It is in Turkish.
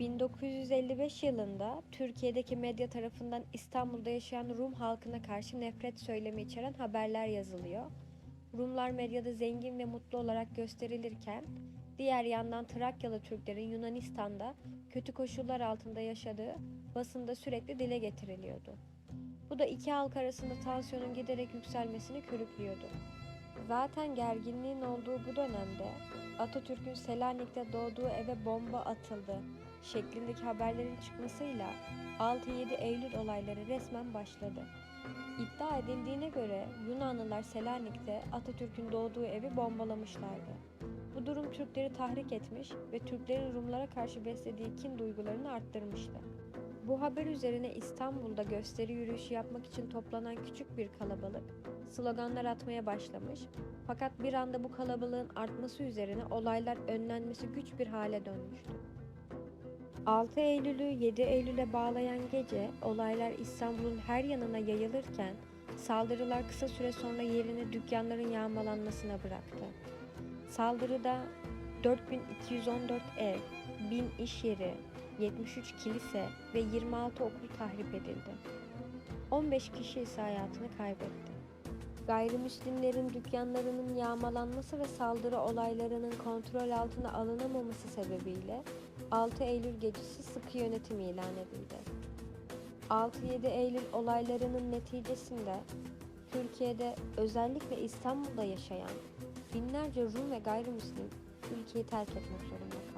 1955 yılında Türkiye'deki medya tarafından İstanbul'da yaşayan Rum halkına karşı nefret söylemi içeren haberler yazılıyor. Rumlar medyada zengin ve mutlu olarak gösterilirken diğer yandan Trakyalı Türklerin Yunanistan'da kötü koşullar altında yaşadığı basında sürekli dile getiriliyordu. Bu da iki halk arasında tansiyonun giderek yükselmesini körüklüyordu. Zaten gerginliğin olduğu bu dönemde Atatürk'ün Selanik'te doğduğu eve bomba atıldı şeklindeki haberlerin çıkmasıyla 6-7 Eylül olayları resmen başladı. İddia edildiğine göre Yunanlılar Selanik'te Atatürk'ün doğduğu evi bombalamışlardı. Bu durum Türkleri tahrik etmiş ve Türklerin Rumlara karşı beslediği kin duygularını arttırmıştı. Bu haber üzerine İstanbul'da gösteri yürüyüşü yapmak için toplanan küçük bir kalabalık sloganlar atmaya başlamış. Fakat bir anda bu kalabalığın artması üzerine olaylar önlenmesi güç bir hale dönmüştü. 6 Eylül'ü 7 Eylül'e bağlayan gece olaylar İstanbul'un her yanına yayılırken saldırılar kısa süre sonra yerini dükkanların yağmalanmasına bıraktı. Saldırıda 4214 ev, 1000 iş yeri, 73 kilise ve 26 okul tahrip edildi. 15 kişi ise hayatını kaybetti. Gayrimüslimlerin dükkanlarının yağmalanması ve saldırı olaylarının kontrol altına alınamaması sebebiyle 6 Eylül gecesi sıkı yönetim ilan edildi. 6-7 Eylül olaylarının neticesinde Türkiye'de özellikle İstanbul'da yaşayan binlerce Rum ve gayrimüslim ülkeyi terk etmek zorunda